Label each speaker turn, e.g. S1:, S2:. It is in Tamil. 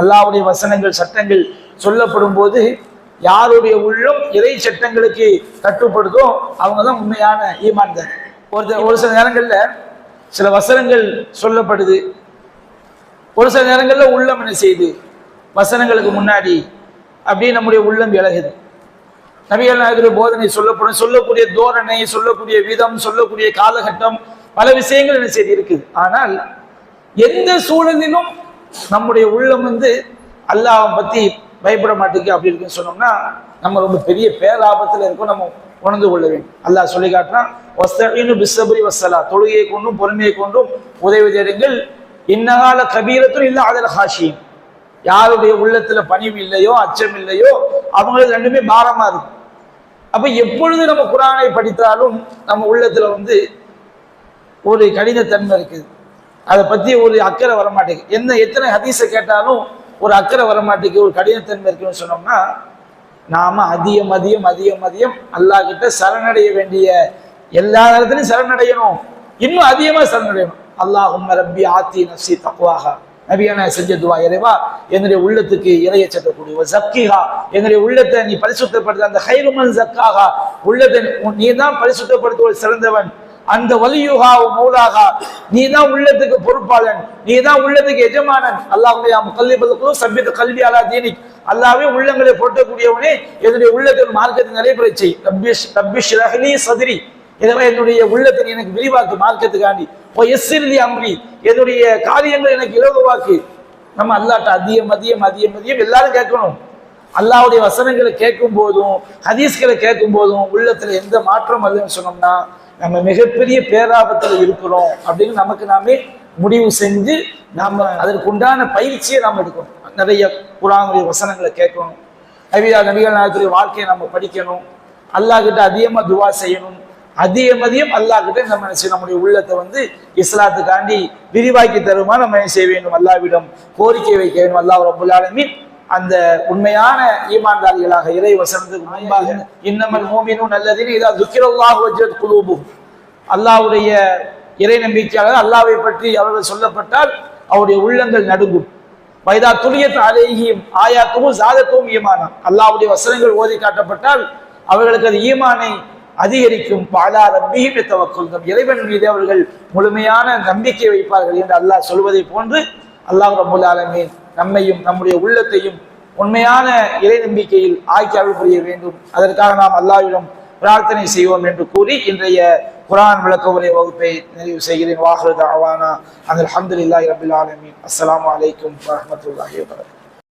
S1: அல்லாவுடைய வசனங்கள் சட்டங்கள் சொல்லப்படும் போது யாருடைய உள்ளம் இறை சட்டங்களுக்கு கட்டுப்படுதோ அவங்க தான் உண்மையான ஈமான்தார். ஒரு ஒரு சில நேரங்களில் சில வசனங்கள் சொல்லப்படுது. ஒரு சில நேரங்களில் உள்ளம் என்ன செய்யுது? வசனங்களுக்கு முன்னாடி அப்படியே நம்முடைய உள்ளம் விலகுது. நபிகள் நாயகருடைய போதனை சொல்லப்படும். சொல்லக்கூடிய தோரணை சொல்லக்கூடிய விதம் சொல்லக்கூடிய காலகட்டம் பல விஷயங்கள் என்ன செய்து இருக்குது? ஆனால் எந்த சூழலிலும் நம்முடைய உள்ளம் வந்து அல்லாஹ் பற்றி பயப்பட மாட்டேங்குது அப்படி இருக்குன்னு சொன்னோம்னா நம்ம ரொம்ப பெரிய பேராபத்தில் இருக்கோம் நம்ம உணர்ந்து கொள்ள வேண்டும். அல்லாஹ் சொல்லி காட்டுறான் வஸ்தீனு பிஸ்ஸபரி வசலா தொழுகையை கொண்டும் பொறுமையை கொண்டும் உதவி தேடுங்கள். இன்னகால கபீரத்தும் இல்லை அதில் ஹாஷியும் யாருடைய உள்ளத்துல பணிவு இல்லையோ அச்சம் இல்லையோ அவங்களுக்கு ரெண்டுமே பாரமா இருக்கும். அப்ப எப்பொழுது நம்ம குரானை படித்தாலும் நம்ம உள்ளத்துல வந்து ஒரு கடினத்தன்மை இருக்குது. அதை பத்தி ஒரு அக்கறை வரமாட்டேங்குது. என்ன எத்தனை ஹதீஸை கேட்டாலும் ஒரு அக்கறை வரமாட்டேங்குது ஒரு கடினத்தன்மை இருக்குன்னு சொன்னோம்னா நாம அதிகம் அதிகம் அதிகம் அதிகம் அல்லாஹ் கிட்ட சரணடைய வேண்டிய எல்லா நேரத்திலையும் சரணடையணும். இன்னும் அதிகமா சரணடையணும். அல்லாஹும் ரப்பி ஆத்தி நப்சி தக்குவாக நபியான செஞ்ச துவா இறைவா என்னுடைய உள்ளத்துக்கு இறைய சட்டக்கூடிய ஜக்கிஹா என்னுடைய உள்ளத்தை நீ பரிசுத்தப்படுத்த அந்த ஹைருமன் ஜக்காகா உள்ளத்தை உன் நீ தான் பரிசுத்தப்படுத்துவது சிறந்தவன். அந்த வலியுகா மௌலாகா நீ தான் உள்ளத்துக்கு பொறுப்பாளன் நீ தான் உள்ளத்துக்கு எஜமானன். அல்லாஹுடைய கல்விபதுக்கும் சபித்த கல்வி அலா தீனி அல்லாவே உள்ளங்களை பொருட்டக்கூடியவனே என்னுடைய உள்ளத்தில் மார்க்கத்தை நடைபெற செய். ரப்பிஷ் ரப்பிஷ் ரஹ்லி சதிரி. எனவே என்னுடைய உள்ளத்தை எனக்கு விரிவாக்கு மார்க்கத்துக்காண்டி. ஓ எஸ்ஸில்லி அம்ரி. என்னுடைய காரியங்கள் எனக்கு இலகுவாக்கு. நம்ம அல்லாட்ட அதிகம் அதிகம் அதிகம் அதிகம் எல்லாரும் கேட்கணும். அல்லாவுடைய வசனங்களை கேட்கும் போதும் ஹதீஸ்களை கேட்கும் போதும் உள்ளத்துல எந்த மாற்றம் அல்லன்னு சொன்னோம்னா நம்ம மிகப்பெரிய பேராபத்தில் இருக்கிறோம் அப்படின்னு நமக்கு நாமே முடிவு செஞ்சு நாம் அதற்கு உண்டான பயிற்சியை நாம் எடுக்கணும். நிறைய குரானுடைய வசனங்களை கேட்கணும். நபியா நபிகள் நாயகத்துடைய வாழ்க்கையை நம்ம படிக்கணும். அல்லாஹ் அதிகமாக துவா செய்யணும். அதிகம் அதிகம் அல்லாஹ் நம்ம என்ன நம்முடைய உள்ளத்தை வந்து இஸ்லாத்துக்காண்டி விரிவாக்கி தருமா நம்ம என்ன செய்ய வேண்டும்? அல்லாவிடம் கோரிக்கை வைக்க வேண்டும். அல்லாஹ் ரபுல் அந்த உண்மையான ஈமான்தாரிகளாக இறை வசனத்துக்கு முன்பாக இன்னமல் மோமினும் நல்லதின் இதா துக்கிரல்லாஹ் வஜ்ரத் குலூபும் அல்லாஹ்வுடைய இறை நம்பிக்கையாளர் அல்லாஹ்வை பற்றி அவர்கள் சொல்லப்பட்டால் அவருடைய உள்ளங்கள் நடுங்கும். வைதா துளியத் அலேஹியும் ஆயாத்துவும் ஜாதத்துவும் ஈமானம் அல்லாஹ்வுடைய வசனங்கள் ஓதி காட்டப்பட்டால் அவர்களுக்கு அது ஈமானை அதிகரிக்கும். பாலா ரப்பியும் தவக்குல்கம் இறைவன் மீது அவர்கள் முழுமையான நம்பிக்கை வைப்பார்கள் என்று அல்லாஹ் சொல்வதை போன்று அல்லாஹ் ரபுல் ஆலமீன் நம்மையும் நம்முடைய உள்ளத்தையும் உண்மையான இறை நம்பிக்கையில் ஆக்கி அருள் புரிய வேண்டும். அதற்காக நாம் அல்லாவிடம் பிரார்த்தனை செய்வோம் என்று கூறி இன்றைய குரான் விளக்க உரை வகுப்பை நிறைவு செய்கிறேன். வாஹரு தாவானா அந்த அல்ஹம்துலில்லாஹி ரபில் ஆலமீன். அஸ்லாம் அலைக்கும் வரமத்துல்லாஹி வபரகாத்துஹு.